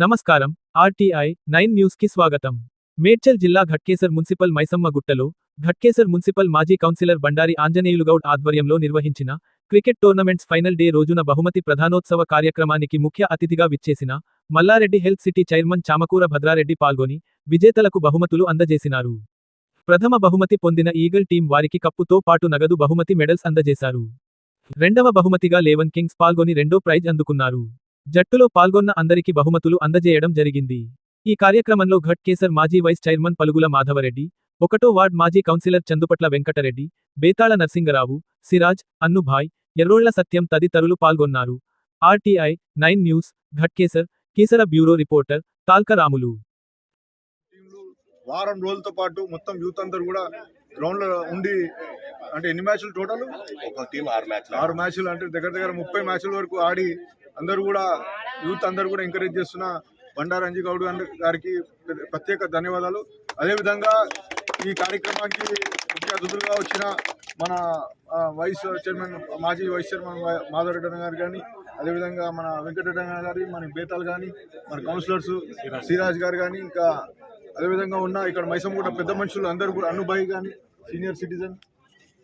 నమస్కారం RTI nine న్యూస్కి స్వాగతం. మేడ్చల్ జిల్లా ఘట్కేసర్ మున్సిపల్ మైసమ్మ గుట్టలో ఘట్కేసర్ మున్సిపల్ మాజీ కౌన్సిలర్ బండారి ఆంజనేయులుగౌడ్ ఆధ్వర్యంలో నిర్వహించిన క్రికెట్ టోర్నమెంట్స్ ఫైనల్ డే రోజున బహుమతి ప్రధానోత్సవ కార్యక్రమానికి ముఖ్య అతిథిగా విచ్చేసిన Mallareddy health city chairman Chamakura Bhadrareddy పాల్గొని విజేతలకు బహుమతులు అందజేసినారు. ప్రథమ బహుమతి పొందిన ఈగల్ టీం వారికి కప్పుతో పాటు నగదు బహుమతి మెడల్స్ అందజేశారు. రెండవ బహుమతిగా లేవన్ కింగ్స్ పాల్గొని రెండో ప్రైజ్ అందుకున్నారు. జట్టులో పాల్గొన్న అందరికి బహుమతులు అందజేయడం జరిగింది. ఈ కార్యక్రమంలో ఘట్ కేసర్ మాజీ వైస్ చైర్మన్ పలుగుల మాధవరెడ్డి ఒకటో వార్డ్ మాజీ కౌన్సిలర్ చందుపట్ల వెంకటరెడ్డి బేతాళ నర్సింగరావు సిరాజ్ అన్నుభాయ్ ఎర్రోళ్ళ సత్యం తదితరులు పాల్గొన్నారు. RTI nine news Ghatkesar Keesara bureau reporter Talka Ramulu. టీంలు వారం రోజులతో పాటు మొత్తం యూత్ అందరూ కూడా గ్రౌండ్లో ఉండి అంటే ఎన్ని మ్యాచ్లు టోటల్? ఆరు మ్యాచ్లు అంటే దగ్గర దగ్గర ముప్పై మ్యాచ్ల వరకు ఆడి అందరూ కూడా యూత్ అందరూ కూడా ఎంకరేజ్ చేస్తున్న బండారంజీ గౌడ్ గారికి ప్రత్యేక ధన్యవాదాలు. అదేవిధంగా ఈ కార్యక్రమానికి ముఖ్య అతిథులుగా వచ్చిన మన వైస్ చైర్మన్ మాజీ వైస్ చైర్మన్ వై- మాధవరెడ్డి గారు కానీ అదేవిధంగా మన వెంకటరెడ్డి గారి మన బేతాల్ కానీ మన కౌన్సిలర్స్ సిరాజ్ గారు కానీ ఇంకా అదేవిధంగా ఉన్న ఇక్కడ మైసమ్ కూడా పెద్ద మనుషులు అందరూ కూడా అనుభవి కానీ సీనియర్ సిటిజన్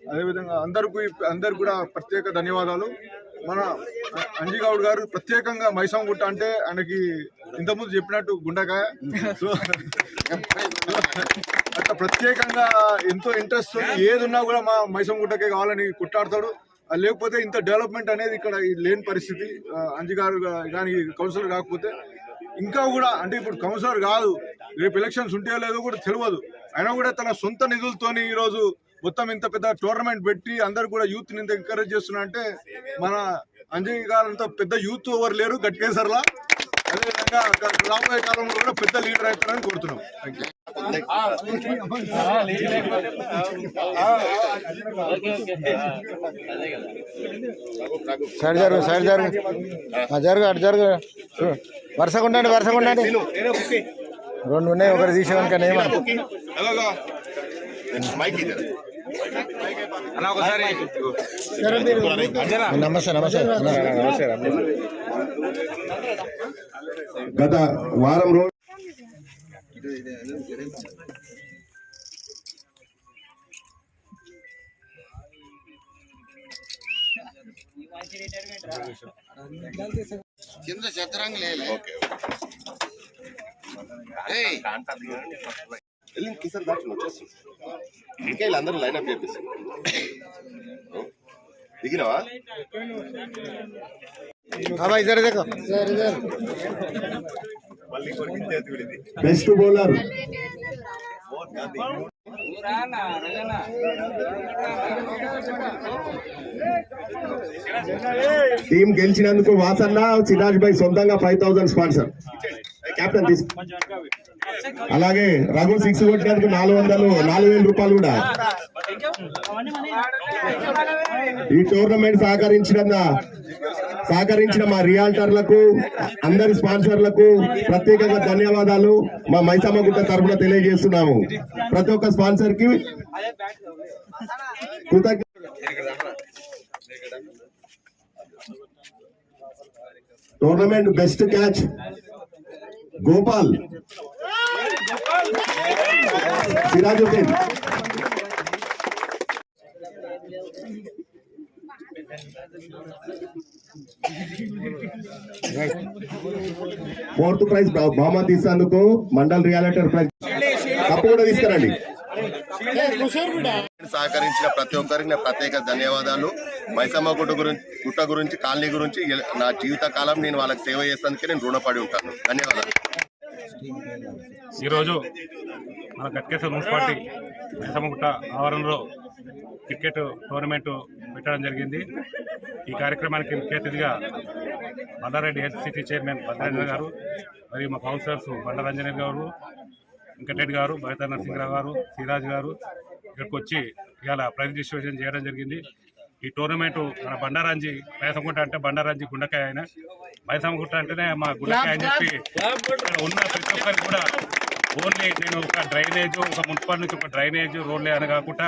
అదేవిధంగా అందరికీ అందరు కూడా ప్రత్యేక ధన్యవాదాలు. మన అంజిగౌడ్ గారు ప్రత్యేకంగా మైసం గుట్ట అంటే ఆయనకి ఇంతకుముందు చెప్పినట్టు గుండకాయ. సో అట్లా ప్రత్యేకంగా ఎంతో ఇంట్రెస్ట్ ఏది ఉన్నా కూడా మా మైసం గుట్టకే కావాలని కుట్టాడతాడు లేకపోతే ఇంత డెవలప్మెంట్ అనేది ఇక్కడ లేని పరిస్థితి. అంజిగారు అంజి గారు కానీ కౌన్సిలర్ కాకపోతే ఇంకా కూడా అంటే ఇప్పుడు కౌన్సిలర్ కాదు రేపు ఎలక్షన్స్ ఉంటే లేదో కూడా తెలియదు. అయినా కూడా తన సొంత నిధులతోని ఈరోజు మొత్తం ఇంత పెద్ద టోర్నమెంట్ పెట్టి అందరు కూడా యూత్ ఇంత ఎంకరేజ్ చేస్తున్నా అంటే మన అంజయ్ గారు అంత పెద్ద యూత్ ఎవరు లేరు గట్కేసర్లా అదేవిధంగా రాబోయే కాలంలో కూడా పెద్ద లీడర్ అవుతారని కోరుతున్నాం. సైడ్ జరుగు సైడ్ జరుగు. జరుగు అటు జరుగు. వరుసగా ఉండండి వరుసగా ఉండండి. రెండు ఉన్నాయి ఒకటి తీసేవానికి ఏమన్నా. మైక్ ఇది నమస్తే నమస్తే. నమస్తే గత వారం రోజు కింద చదరంగ లేలే. ఓకే వెళ్ళి కిసర్ దాటి వచ్చేస్తుంది ఇంకా వీళ్ళందరూ లైన్ అప్ చేపిస్తారు దిగినావా? బెస్ట్ బౌలర్ టీం గెలిచినందుకు వాసన్న సిరాజ్ భాయ్ సొంతంగా ఫైవ్ థౌసండ్ స్పాన్సర్ కెప్టెన్ తీసు అలాగే రఘు సిక్స్ కొట్టినందుకు నాలుగు వందలు నాలుగు వేల రూపాయలు కూడా. ఈ టోర్నమెంట్ సహకరించిన సహకరించిన మా రియాల్టర్లకు అందరి స్పాన్సర్లకు ప్రత్యేకంగా ధన్యవాదాలు. మా మైసమ్మ గుట్ట తరఫున తెలియజేస్తున్నాము. ప్రతి ఒక్క స్పాన్సర్కి కృతజ్ఞ tournament best catch. Gopal. Sirajuddin fourth prize బహుమతి తీసేందుకు మండల్ రియాలిటర్ ప్రైజ్. తప్పు కూడా తీసుకురండి. సహకరించిన ప్రతి ఒక్కరికి నా ప్రత్యేక ధన్యవాదాలు. మైసమ్మ గుట్ట గురించి గుట్ట గురించి కాలనీ గురించి నా జీవిత కాలం నేను వాళ్ళకి సేవ చేసేందుకే నేను రుణపడి ఉంటాను. ధన్యవాదాలు. ఈరోజు మన గట్కేశ్వర మున్సిపాలిటీ మైసమ్మగుట్ట ఆవరణలో క్రికెట్ టోర్నమెంట్ పెట్టడం జరిగింది. ఈ కార్యక్రమానికి ముఖ్య అతిథిగా Bandareddy health city chairman Bhadrareddy గారు మరియు మా కౌన్సిలర్స్ బండారంజనే గారు వెంకటరెడ్డి గారు బయట నరసింహరావు గారు సిరాజ్ గారు ఇక్కడికి వచ్చి ఇవాళ ప్రైజ్ చేయడం జరిగింది. ఈ టోర్నమెంట్ మన బండారాంజీ మైసంగుట్ట అంటే బండారాంజీ గుండకాయ ఆయన. మైసంగుట్ట అంటేనే మా గుండకాయ అని చెప్పి ఉన్న ప్రతి ఒక్కరికి కూడా ఓన్లీ నేను ఒక డ్రైనేజ్ ఒక మున్సిపల్ నుంచి ఒక డ్రైనేజ్ రోడ్లే అని కాకుండా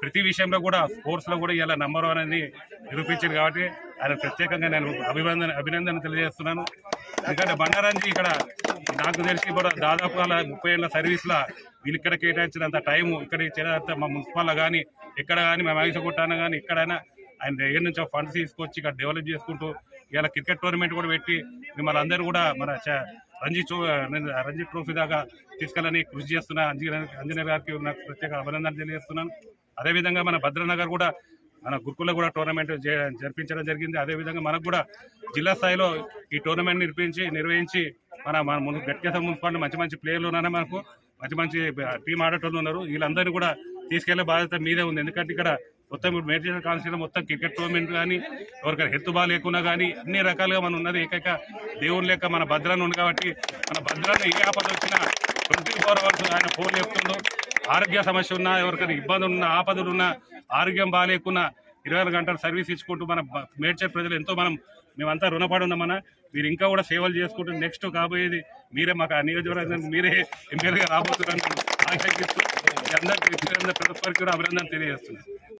ప్రతి విషయంలో కూడా స్పోర్ట్స్లో కూడా ఇలా నంబర్ వన్ అని నిరూపించింది కాబట్టి ఆయన ప్రత్యేకంగా నేను అభినందన అభినందన తెలియజేస్తున్నాను. ఎందుకంటే బండారంజీ ఇక్కడ నాకు తెలిసి కూడా దాదాపు అలా ముప్పై ఏళ్ళ సర్వీస్లో వీళ్ళు ఇక్కడ కేటాయించినంత టైం ఇక్కడ ఇచ్చినంత మా మున్సిపల్లో కానీ ఎక్కడ కానీ మా మైస కానీ ఎక్కడైనా ఆయన దగ్గర నుంచి ఫండ్స్ తీసుకొచ్చి ఇక్కడ డెవలప్ చేసుకుంటూ ఇలా క్రికెట్ టోర్నమెంట్ కూడా పెట్టి మిమ్మల్ని అందరూ కూడా మన చ- రంజీ ట్రో రంజీ ట్రోఫీ దాకా తీసుకెళ్ళని కృషి చేస్తున్న అంజనీర్ గారికి నాకు ప్రత్యేక అభినందనలు తెలియజేస్తున్నాను. అదేవిధంగా మన భద్రనగర్ కూడా మన గురుకుల కూడా టోర్నమెంట్ జ- జరిపించడం జరిగింది. అదేవిధంగా మనకు కూడా జిల్లా స్థాయిలో ఈ టోర్నమెంట్ నిర్పించి నిర్వహించి మన మన ముందు గట్టిగా మున్సిపాలిటీ మంచి మంచి ప్లేయర్లు ఉన్నారా మనకు? మంచి మంచి టీం ఆడేటోళ్ళు ఉన్నారు. వీళ్ళందరినీ కూడా తీసుకెళ్ళే బాధ్యత మీదే ఉంది. ఎందుకంటే ఇక్కడ మొత్తం ఇప్పుడు మేడ్చల్ కాన్స్టిట్యూషన్ మొత్తం క్రికెట్ టోర్నమెంట్ కానీ ఎవరికైనా హెత్తు బాల్ లేకున్నా కానీ అన్ని రకాలుగా మనం ఉన్నది ఏకైక దేవుని లేక మన భద్రాన్ని ఉంది కాబట్టి మన భద్రాన్ని ఏ ఆపద వచ్చినా ట్వంటీ ఫోర్ అవర్స్ ఆయన ఫోన్ చెప్తుందో ఆరోగ్య సమస్య ఉన్నా ఎవరికైనా ఇబ్బందులు ఉన్నా ఆపదలు ఉన్నా ఆరోగ్యం బాగాలేకున్నా ఇరవై నాలుగు గంటలు సర్వీస్ ఇచ్చుకుంటూ మన మేడ్చే మేడ్చల్ ప్రజలు ఎంతో మనం మేమంతా రుణపడి ఉన్నామన్నా మీరు ఇంకా కూడా సేవలు చేసుకుంటూ నెక్స్ట్ కాబోయేది మీరే మాకు ఆ నియోజకవర్గానికి మీరే ఎమ్మెల్యేగా రాబోతున్నాను ఆశంకిస్తూ అందరికీ ప్రతి ఒక్కరికి కూడా అభినందన తెలియజేస్తున్నాను.